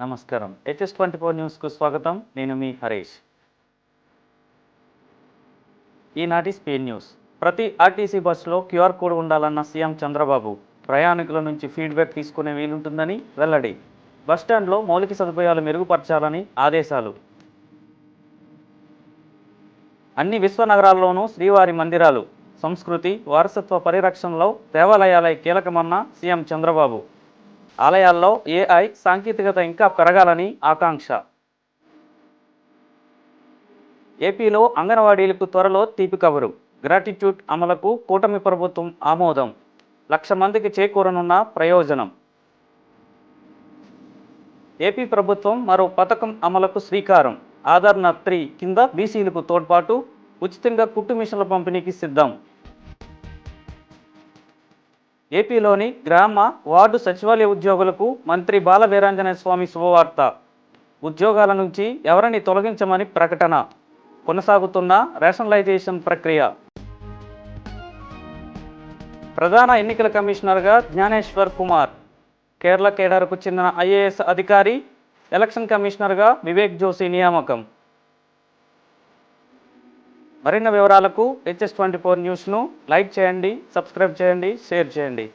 నమస్కారం. HS twenty four న్యూస్కు స్వాగతం. నేను మీ హరీష్. ఈనాటి స్పీడ్ న్యూస్. ప్రతి ఆర్టీసీ బస్సులో క్యూఆర్ కోడ్ ఉండాలన్న సీఎం చంద్రబాబు ప్రయాణికుల నుంచి ఫీడ్బ్యాక్ తీసుకునే వీలుంటుందని వెల్లడి. బస్టాండ్లో మౌలిక సదుపాయాలు మెరుగుపరచాలని ఆదేశాలు. అన్ని విశ్వ నగరాల్లోనూ శ్రీవారి మందిరాలు. సంస్కృతి వారసత్వ పరిరక్షణలో దేవాలయాలై కీలకమన్న సీఎం చంద్రబాబు. ఆలయాల్లో ఏఐ సాంకేతికత ఇంకా పెరగాలని ఆకాంక్ష. ఏపీలో అంగన్వాడీలకు త్వరలో తీపి కబురు. గ్రాటిట్యూడ్ అమలుకు కూటమి ప్రభుత్వం ఆమోదం. లక్ష మందికి చేకూరనున్న ప్రయోజనం. ఏపీ ప్రభుత్వం మరో పథకం అమలుకు శ్రీకారం. ఆధార్ త్రీ కింద బీసీలకు తోడ్పాటు ఉచితంగా కుట్టు మిషన్ల పంపిణీకి సిద్ధం. ఏపీలోని గ్రామ వార్డు సచివాలయ ఉద్యోగులకు మంత్రి బాల వీరాంజనేయ స్వామి శుభవార్త. ఉద్యోగాల నుంచి ఎవరిని తొలగించమని ప్రకటన. కొనసాగుతున్న రేషనలైజేషన్ ప్రక్రియ. ప్రధాన ఎన్నికల కమిషనర్గా జ్ఞానేశ్వర్ కుమార్. కేరళ కేడర్కు చెందిన ఐఏఎస్ అధికారి ఎలక్షన్ కమిషనర్గా వివేక్ జోషి నియామకం. మరిన్ని వివరాలకు హెచ్ఎస్ ట్వంటీ ఫోర్ న్యూస్ను లైక్ చేయండి సబ్స్క్రైబ్ చేయండి షేర్ చేయండి.